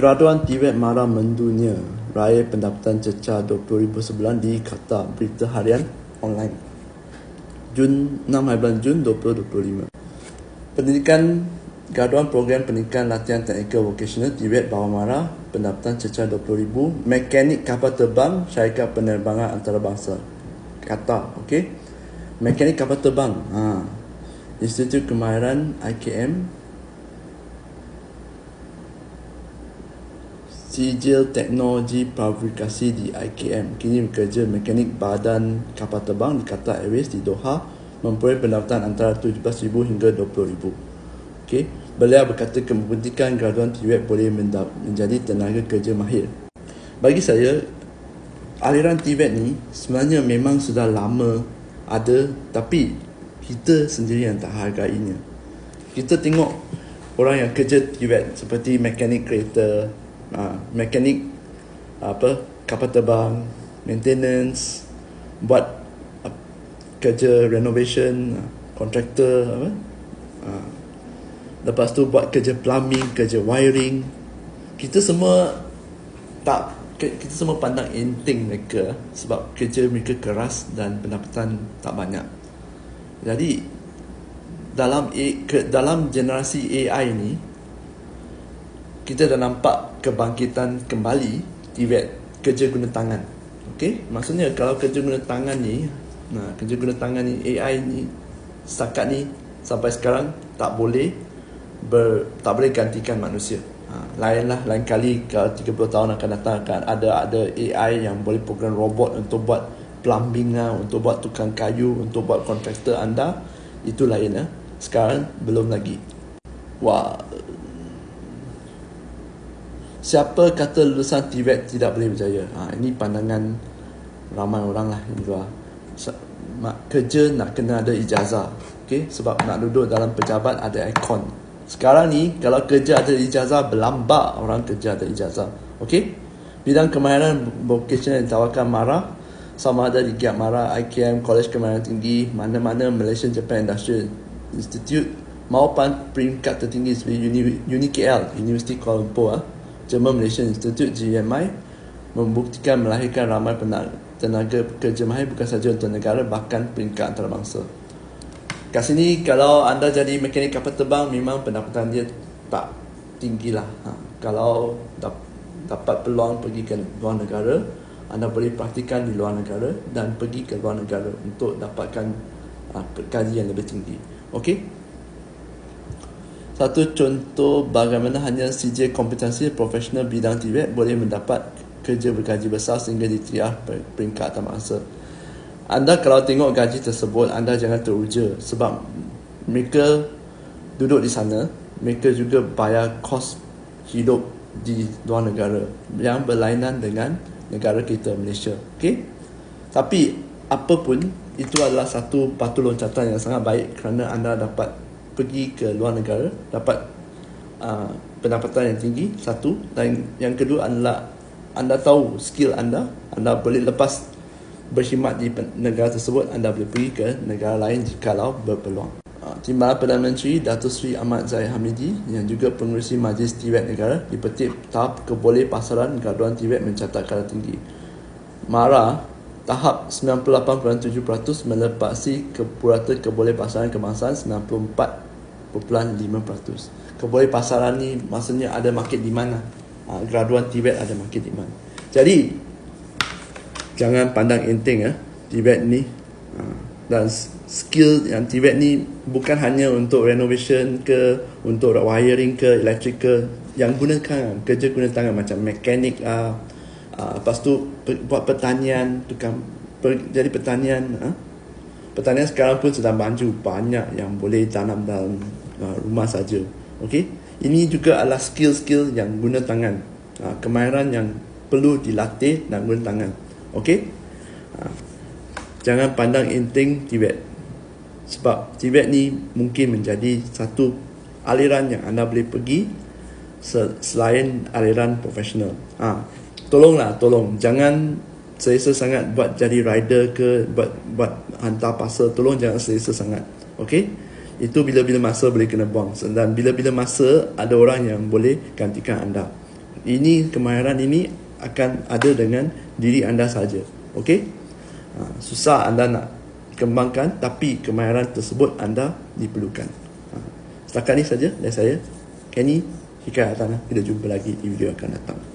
Graduan Tibet marah mendunia Raya pendapatan cecah 20,000 di Qatar Berita harian online Jun 6 hari bulan Jun 2025 Pendidikan Graduan Program Pendidikan Latihan Teknikal Vocational Tibet bawah marah Pendapatan cecah 20,000 Mekanik kapal terbang Syarikat Penerbangan Antarabangsa Qatar okay? Mekanik kapal terbang ha. Institut Kemahiran IKM Sijil Teknologi Pabrikasi di IKM kini bekerja mekanik badan kapal terbang di Qatar Airways di Doha memperoleh pendapatan antara 17,000 hingga 20,000. Okey, beliau berkata kepentingan graduan TVET boleh menjadi tenaga kerja mahir. Bagi saya, aliran TVET ni sebenarnya memang sudah lama ada tapi kita sendiri yang tak hargainya. Kita tengok orang yang kerja TVET seperti mekanik kereta, uh, mekanik apa kapal terbang maintenance buat uh, kerja renovation uh, kontraktor apa uh, lepas tu buat kerja plumbing kerja wiring. Kita semua tak kita semua pandang enteng mereka sebab kerja mereka keras dan pendapatan tak banyak. Jadi dalam dalam generasi AI ni kita dah nampak kebangkitan kembali TVET kerja guna tangan. Okey, maksudnya kalau kerja guna tangan ni, nah kerja guna tangan ni AI ni setakat ni sampai sekarang tak boleh ber, tak boleh gantikan manusia. Ha, lainlah lain kali kalau 30 tahun akan datang akan ada ada AI yang boleh program robot untuk buat plumbing lah, untuk buat tukang kayu, untuk buat kontraktor anda itu lain lah. Sekarang belum lagi. Wah, Siapa kata lulusan TVET tidak boleh berjaya? Ha, ini pandangan ramai orang lah luar. Kerja nak kena ada ijazah. Okay? Sebab nak duduk dalam pejabat ada ikon. Sekarang ni, kalau kerja ada ijazah, berlambak orang kerja ada ijazah. Okay? Bidang kemahiran vocational yang ditawarkan MARA, sama ada di GIAP MARA, IKM, College Kemahiran Tinggi, mana-mana Malaysian Japan Industrial Institute, maupun peringkat tertinggi seperti Uni, UniKL, University Kuala Lumpur. Ha? German Malaysian Institute GMI membuktikan melahirkan ramai tenaga pekerja mahir bukan sahaja untuk negara bahkan peringkat antarabangsa. Kat sini kalau anda jadi mekanik kapal terbang memang pendapatan dia tak tinggi lah. Ha. Kalau dapat peluang pergi ke luar negara, anda boleh praktikan di luar negara dan pergi ke luar negara untuk dapatkan uh, gaji yang lebih tinggi. Okey? Satu contoh bagaimana hanya CJ kompetensi profesional bidang Tibet boleh mendapat kerja bergaji besar sehingga diterima peringkat antarabangsa. Anda kalau tengok gaji tersebut, anda jangan teruja sebab mereka duduk di sana, mereka juga bayar kos hidup di luar negara yang berlainan dengan negara kita Malaysia. Okay? Tapi apapun itu adalah satu batu loncatan yang sangat baik kerana anda dapat pergi ke luar negara dapat uh, pendapatan yang tinggi satu. Dan yang kedua adalah anda tahu skill anda anda boleh lepas berkhidmat di negara tersebut anda boleh pergi ke negara lain jikalau berpeluang. Uh, Timbalan Perdana Menteri Datuk Seri Ahmad Zahid Hamidi yang juga pengurusi Majlis Tibet Negara dipetik tahap keboleh pasaran graduan Tibet mencatat kadar tinggi. MARA tahap 98.7% melepasi ke purata keboleh pasaran kebangsaan 94 0.5%. Keboleh pasaran ni maksudnya ada market di mana? Ha, graduan Tibet ada market di mana? Jadi jangan pandang enteng ya Tibet ni. Ha, dan skill yang Tibet ni bukan hanya untuk renovation ke, untuk wiring ke, electrical yang gunakan kerja guna tangan macam mekanik lah. Ha, lepas tu buat pertanian, tukang per, jadi pertanian. Ha? Pertanian sekarang pun sedang maju banyak yang boleh tanam dalam uh, rumah saja. Okey. Ini juga adalah skill-skill yang guna tangan. Uh, kemahiran yang perlu dilatih dan guna tangan. Okey. Uh, jangan pandang enteng Tibet. Sebab Tibet ni mungkin menjadi satu aliran yang anda boleh pergi selain aliran profesional. Ha, tolonglah, tolong. Jangan selesa sangat buat jadi rider ke buat buat hantar parcel tolong jangan selesa sangat okey itu bila-bila masa boleh kena buang dan bila-bila masa ada orang yang boleh gantikan anda Ini kemahiran ini akan ada dengan diri anda saja. Okey? Ha, susah anda nak kembangkan tapi kemahiran tersebut anda diperlukan. Ha, setakat ini saja dari saya. Kenny Hikayat Tanah. Kita jumpa lagi di video akan datang.